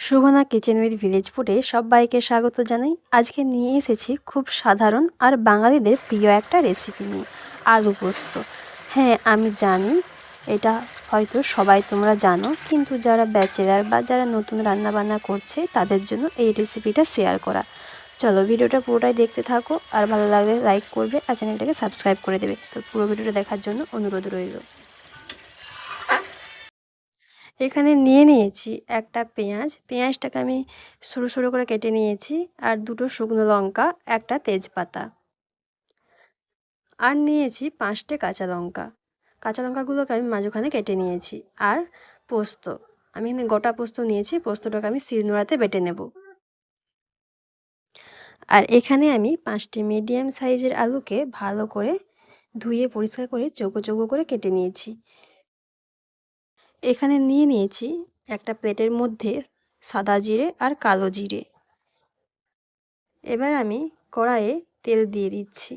Sugna kitchen with village ফুডে সবাইকে স্বাগত জানাই। আজকে নিয়ে এসেছি খুব সাধারণ আর বাঙালিদের প্রিয় একটা রেসিপি নিয়ে, আলু পোস্ত। হ্যাঁ আমি জানি, এটা হয়তো সবাই তোমরা জানো, কিন্তু যারা ব্যাচেলার বা যারা নতুন রান্নাবান্না করছে, তাদের জন্য এই রেসিপিটা শেয়ার করা। চলো ভিডিওটা পুরোটাই দেখতে থাকো, আর ভালো লাগলে লাইক করবে, আর চ্যানেলটাকে সাবস্ক্রাইব করে দেবে। তো পুরো ভিডিওটা দেখার জন্য অনুরোধ রইল। এখানে নিয়ে নিয়েছি একটা পেঁয়াজ। পেঁয়াজটাকে আমি সরু সরু করে কেটে নিয়েছি আর দুটো শুকনো লঙ্কা, একটা তেজপাতা। আর নিয়েছি পাঁচটে কাঁচা লঙ্কা। কাঁচা লঙ্কাগুলোকে আমি মাঝখানে কেটে নিয়েছি। আর পোস্ত। আমি এখানে গোটা পোস্ত নিয়েছি, পোস্তটাকে আমি শিলনোড়াতে বেটে নেব। আর এখানে আমি পাঁচটি মিডিয়াম সাইজের আলুকে ভালো করে ধুয়ে পরিষ্কার করে চৌকো চৌকো করে কেটে নিয়েছি। এখানে নিয়ে নিয়েছি একটা প্লেটের মধ্যে সাদা জিরে আর কালো জিরে। এবার আমি কড়াইয়ে তেল দিয়ে দিচ্ছি।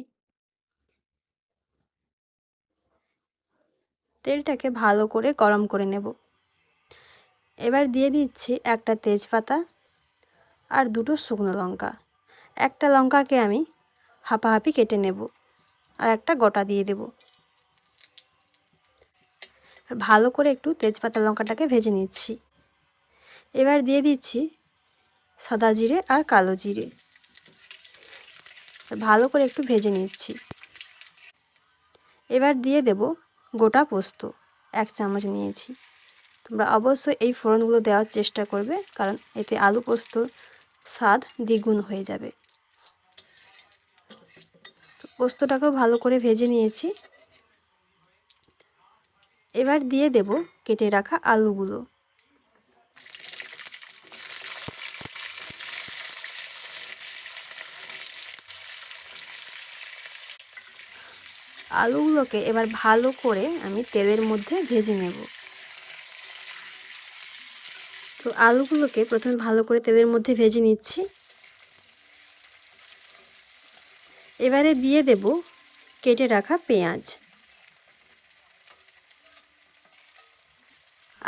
তেলটাকে ভালো করে গরম করে নেব। এবার দিয়ে দিচ্ছি একটা তেজপাতা আর দুটো শুকনো লঙ্কা। একটা লঙ্কাকে আমি হাঁপাহাঁপি কেটে নেব আর একটা গোটা দিয়ে দেবো। ভালো করে একটু তেজপাতা লঙ্কাটাকে ভেজে নিচ্ছি। এবার দিয়ে দিচ্ছি সাদা জিরে আর কালো জিরে। ভালো করে একটু ভেজে নিচ্ছি। এবার দিয়ে দেব গোটা পোস্ত, এক চামচ নিয়েছি। তোমরা অবশ্যই এই ফোড়নগুলো দেওয়ার চেষ্টা করবে, কারণ এতে আলু পোস্তর স্বাদ দ্বিগুণ হয়ে যাবে। পোস্তটাকেও ভালো করে ভেজে নিয়েছি। এবার দিয়ে দেব কেটে রাখা আলুগুলো। আলুগুলোকে এবার ভালো করে আমি তেলের মধ্যে ভেজে নেব। তো আলুগুলোকে প্রথমে ভালো করে তেলের মধ্যে ভেজে নিচ্ছি। এবারে দিয়ে দেব কেটে রাখা পেঁয়াজ।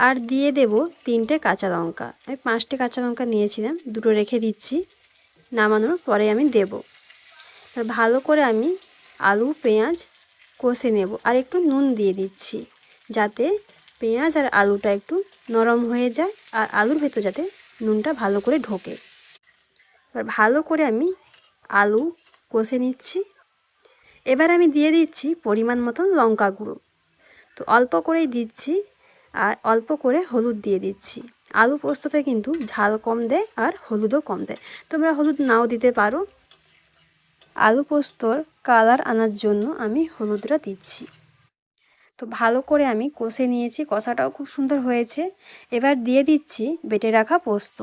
আর দিয়ে দেব তিনটে কাঁচা লঙ্কা। আমি পাঁচটে কাঁচা লঙ্কা নিয়েছিলাম, দুটো রেখে দিচ্ছি, নামানোর পরে আমি দেব। ভালো করে আমি আলু, পেঁয়াজ কষে নেব, আর একটু নুন দিয়ে দিচ্ছি, যাতে পেঁয়াজ আর আলুটা একটু নরম হয়ে যায়, আর আলুর ভেতর যাতে নুনটা ভালো করে ঢোকে। এবার ভালো করে আমি আলু কষে নিচ্ছি। এবার আমি দিয়ে দিচ্ছি পরিমাণ মতন লঙ্কা গুঁড়ো। তো অল্প করেই দিচ্ছি আর অল্প করে হলুদ দিয়ে দিচ্ছি। আলু পোস্ততে কিন্তু ঝাল কম দেয় আর হলুদও কম দেয়। তোমরা হলুদ নাও দিতে পারো। আলু পোস্তর কালার আনার জন্য আমি হলুদটা দিচ্ছি। তো ভালো করে আমি কষে নিয়েছি, কষাটাও খুব সুন্দর হয়েছে। এবার দিয়ে দিচ্ছি বেটে রাখা পোস্ত।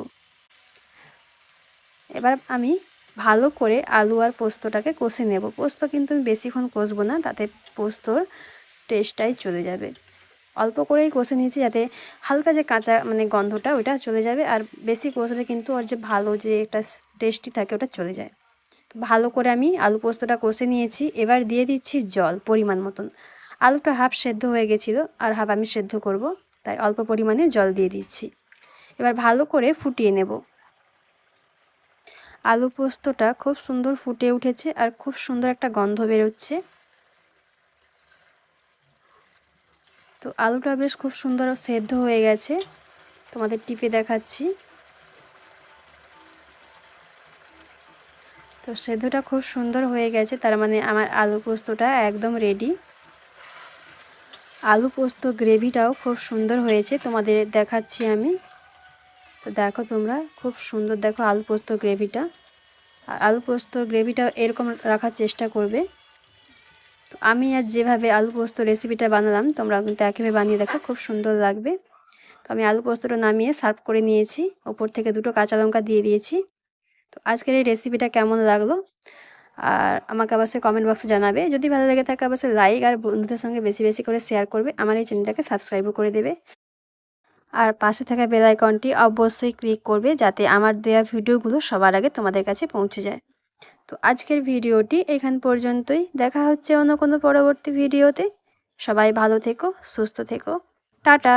এবার আমি ভালো করে আলু আর পোস্তটাকে কষে নেব। পোস্ত কিন্তু আমি বেশিক্ষণ কষবো না, তাতে পোস্তর টেস্টটাই চলে যাবে। অল্প করেই কষে নিয়েছি যাতে হালকা যে কাঁচা মানে গন্ধটা, ওইটা চলে যাবে। আর বেশি কষলে কিন্তু ওর যে ভালো যে একটা টেস্টি থাকে, ওটা চলে যায়। ভালো করে আমি আলু পোস্তটা কষে নিয়েছি। এবার দিয়ে দিচ্ছি জল পরিমাণ মতন। আলুটা হাফ সেদ্ধ হয়ে গেছিল, আর হাফ আমি সেদ্ধ করব। তাই অল্প পরিমাণে জল দিয়ে দিচ্ছি। এবার ভালো করে ফুটিয়ে নেব। আলু পোস্তটা খুব সুন্দর ফুটে উঠেছে, আর খুব সুন্দর একটা গন্ধ বেরোচ্ছে। তো আলুটা বেশ খুব সুন্দর সেদ্ধ হয়ে গেছে। তোমাদের টিপে দেখাচ্ছি। তো সেদ্ধটা খুব সুন্দর হয়ে গেছে, তার মানে আমার আলু পোস্তটা একদম রেডি আলু পোস্ত গ্রেভিটাও খুব সুন্দর হয়েছে, তোমাদের দেখাচ্ছি আমি। তো দেখো তোমরা, খুব সুন্দর দেখো আলু পোস্ত গ্রেভিটা। আর আলু পোস্ত গ্রেভিটাও এরকম রাখার চেষ্টা করবে। আমি আজ যেভাবে আলু পোস্ত রেসিপিটা বানালাম তোমরা কিন্তু একইভাবে বানিয়ে দেখো, খুব সুন্দর লাগবে। তো আমি আলু পোস্তটা নামিয়ে সার্ভ করে নিয়েছি, ওপর থেকে দুটো কাঁচা লঙ্কা দিয়ে দিয়েছি। তো আজকের এই রেসিপিটা কেমন লাগল? আর আমাকে অবশ্যই কমেন্ট বক্সে জানাবে। যদি ভালো লেগে থাকে, অবশ্যই লাইক আর বন্ধুদের সঙ্গে বেশি বেশি করে শেয়ার করবে, আমার এই চ্যানেলটাকে সাবস্ক্রাইবও করে দেবে। আর পাশে থাকা বেল আইকনটি অবশ্যই ক্লিক করবে, যাতে আমার দেওয়া ভিডিওগুলো সবার আগে তোমাদের কাছে পৌঁছে যায়। তো আজকের ভিডিওটি এখান পর্যন্তই। দেখা হচ্ছে অন্য কোনো পরবর্তী ভিডিওতে। সবাই ভালো থেকো, সুস্থ থেকো। টাটা!